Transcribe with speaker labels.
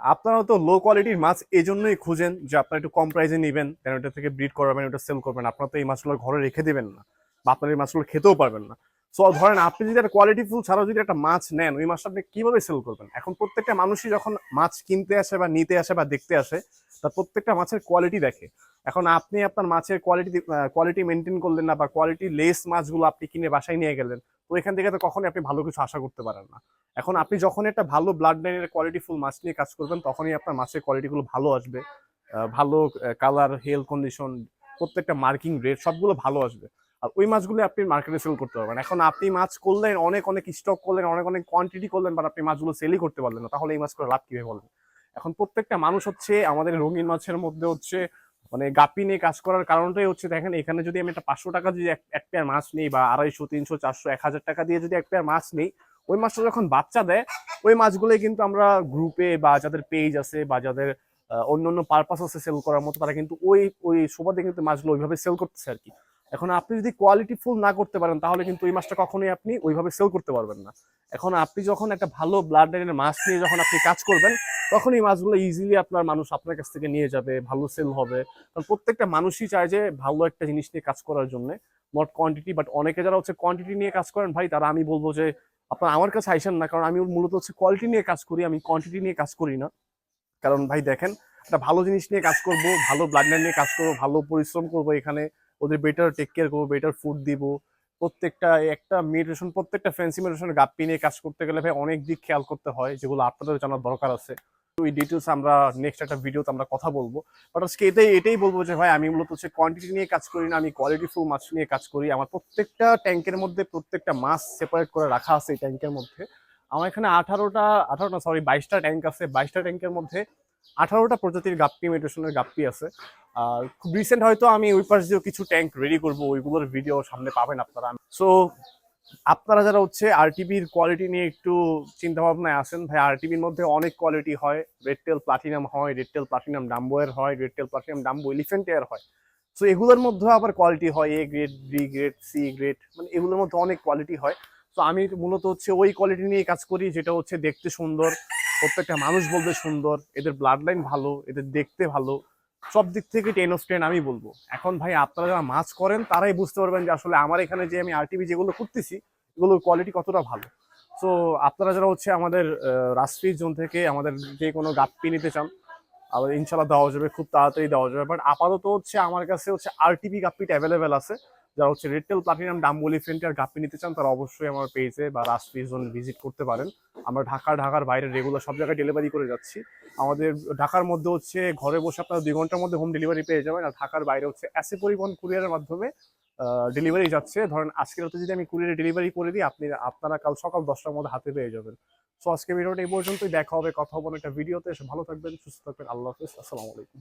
Speaker 1: আপনারা তো লো কোয়ালিটির মাছ এই জন্যই খুঁজেন যে আপনারা একটু কম প্রাইসে নেবেন, কেন ওটা থেকে ব্রিড করাবেন ওটা সেল করবেন আপনারা তো এই মাছগুলো ঘরে রেখে দেবেন না বা আপনার এই মাছগুলো খেতেও পারবেন না। সো ধরেন আপনি যদি একটা কোয়ালিটি ফুল ছাড়াও যদি একটা মাছ নেন, ওই মাছটা আপনি কীভাবে সেল করবেন? এখন প্রত্যেকটা মানুষই যখন মাছ কিনতে আসে বা নিতে আসে বা দেখতে আসে, তার প্রত্যেকটা মাছের কোয়ালিটি দেখে। এখন আপনি আপনার মাছের কোয়ালিটি কোয়ালিটি মেনটেন করলেন না বা কোয়ালিটি লেস মাছগুলো আপনি কিনে বাসায় নিয়ে গেলেন তো এখান থেকে তো কখনই আপনি ভালো কিছু আশা করতে পারেন না। এখন আপনি যখন একটা ভালো ব্লাড লাইনের কোয়ালিটি ফুল মাছ নিয়ে কাজ করবেন, তখনই আপনার মাছের কোয়ালিটিগুলো ভালো আসবে। ভালো কালার হেলথ কন্ডিশন প্রত্যেকটা মার্কিং রেট সবগুলো ভালো আসবে। আর ওই মাছগুলো আপনি মার্কেটে সেল করতে পারবেন। এখন আপনি মাছ করলেন, অনেক অনেক স্টক করলেন, অনেক অনেক কোয়ান্টিটি করলেন বাট আপনি মাছগুলো সেলই করতে পারলেন না। তাহলে এই মাছ করে লাভ কীভাবে বলবেন এখন প্রত্যেকটা মানুষ হচ্ছে, আমাদের রঙিন মাছের মধ্যে হচ্ছে মানে গাপি নিয়ে কাজ করার কারণটাই হচ্ছে দেখেন, এখানে যদি আমি একটা পাঁচশো টাকা যদি এক- পেয়ার মাছ নিই বা আড়াইশো, তিনশো, চারশো, এক হাজার টাকা দিয়ে যদি এক পেয়ার মাছ নিই, ওই মাছটা যখন বাচ্চা দেয়, ওই মাছগুলোই কিন্তু আমরা গ্রুপে বা যাদের পেজ আছে বা যাদের অন্য অন্য পারপাস আছে সেল করার মতো, তারা কিন্তু ওই ওই সুবাদে কিন্তু মাছগুলো ওইভাবে সেল করতেছে আর কি। এখন আপনি যদি কোয়ালিটি ফুল না করতে পারেন, তাহলে কিন্তু ওই মাছটা কখনোই আপনি ওইভাবে সেল করতে পারবেন না। এখন আপনি যখন একটা ভালো ব্লাড মাছ নিয়ে যখন আপনি কাজ করবেন, তখন এই মাছগুলো ইজিলি আপনার মানুষ আপনার কাছ থেকে নিয়ে যাবে, ভালো সেল হবে। কারণ প্রত্যেকটা মানুষই চায় যে ভালো একটা জিনিস নিয়ে কাজ করার জন্য নট কোয়ান্টিটি বাট অনেকে যারা হচ্ছে কোয়ান্টিটি নিয়ে কাজ করেন, ভাই তারা আমি বলব যে, আপনার আমার কাছে আইসেন না, কারণ আমি মূলত হচ্ছে কোয়ালিটি নিয়ে কাজ করি, আমি কোয়ান্টিটি নিয়ে কাজ করি না। কারণ ভাই দেখেন, একটা ভালো জিনিস নিয়ে কাজ করব, ভালো ব্লাড লাইন নিয়ে কাজ করব, ভালো পরিশ্রম করব এখানে ওদের বেটার টেক কেয়ার করব বেটার ফুড দিব। প্রত্যেকটা, একটা মেডিটেশন প্রত্যেকটা ফ্যান্সি মেডিটেশন গাপ্পি নিয়ে কাজ করতে গেলে ভাই অনেক দিক খেয়াল করতে হয়, যেগুলো আপনাদের জানার দরকার আছে। ওই ডিটেলস আমরা নেক্সট একটা ভিডিওতে আমরা কথা বলব। বাট আজকে এটাই এটাই বলব যে ভাই আমি মূলত হচ্ছে কোয়ান্টিটি নিয়ে কাজ করি না, আমি কোয়ালিটি ফুল মাছ নিয়ে কাজ করি। আমার প্রত্যেকটা ট্যাঙ্কের মধ্যে প্রত্যেকটা মাছ সেপারেট করে রাখা আছে এই ট্যাঙ্কের মধ্যে। আমার এখানে আঠারোটা আঠারোটা সরি বাইশটা ট্যাঙ্ক আছে। বাইশটা ট্যাঙ্কের মধ্যে আঠারোটা প্রজাতির গাপ্পি মেডিটেশনের গাপ্পি আছে। আর খুব রিসেন্ট হয়তো আমি ওই পাশ দিয়েও কিছু ট্যাঙ্ক রেডি করব, ওইগুলোর ভিডিও সামনে পাবেন আপনারা। সো আপনারা যারা হচ্ছে আরটিবির কোয়ালিটি নিয়ে একটু চিন্তা ভাবনায় আসেন ভাই আরটিবির মধ্যে অনেক কোয়ালিটি হয়। রেডটেল প্লাটিনাম হয় রেডটেল প্লাটিনাম ডাম্বোয়ের হয় redtail platinum dumbo elephant ear হয়। সো এগুলোর মধ্যে আবার কোয়ালিটি হয় A grade B grade C grade মানে এগুলোর মধ্যে অনেক কোয়ালিটি হয়। তো আমি মূলত হচ্ছে ওই কোয়ালিটি নিয়ে কাজ করি, যেটা হচ্ছে দেখতে সুন্দর প্রত্যেকটা মানুষ বলতে সুন্দর, এদের ব্লাড লাইন ভালো, এদের দেখতে ভালো। সব দিক থেকে টেন অফ টেন আমি বলব। এখন ভাই আপনারা যারা মাছ করেন, তারাই বুঝতে পারবেন যে আসলে আমার এখানে যে আমি আরটিভি যেগুলো করতেছি, এগুলোর কোয়ালিটি কতটা ভালো। সো আপনারা যারা হচ্ছে আমাদের রাষ্ট্রীয় জোন থেকে আমাদের যে কোনো গাপ্পি নিতে চান আবার ইনশাল্লাহ দেওয়া যাবে, খুব তাড়াতাড়ি দেওয়া যাবে। বাট আপাতত হচ্ছে আমার কাছে হচ্ছে আরটিপি গাপ্পিটা অ্যাভেলেবেল আছে। যারা হচ্ছে রেডটেল প্লাটিনাম ডাম্বলি ফেন্টার গাপ্পি নিতে চান, তারা অবশ্যই আমার পেজে বা রাষ্ট্রীয় জোন ভিজিট করতে পারেন। আমরা ঢাকা, ঢাকার বাইরে রেগুলার সব জায়গায় ডেলিভারি করে যাচ্ছি। আমাদের ঢাকার মধ্যে হচ্ছে ঘরে বসে আপনারা দুই ঘণ্টার মধ্যে হোম ডেলিভারি পেয়ে যাবেন আর ঢাকার বাইরে হচ্ছে অ্যাসে পরিবহন কুরিয়ারের মাধ্যমে ডেলিভারি যাচ্ছে। ধরেন আজকের রাতে যদি আমি কুরিয়ারে ডেলিভারি করে দিই, আপনি, আপনারা কাল সকাল দশটার মধ্যে হাতে পেয়ে যাবেন। সো আজকে ভিডিওটা এই পর্যন্তই। দেখা হবে, কথা হবে একটা ভিডিওতে। এসে ভালো থাকবেন, সুস্থ থাকবেন। আল্লাহ হাফিজ। আসসালামু আলাইকুম।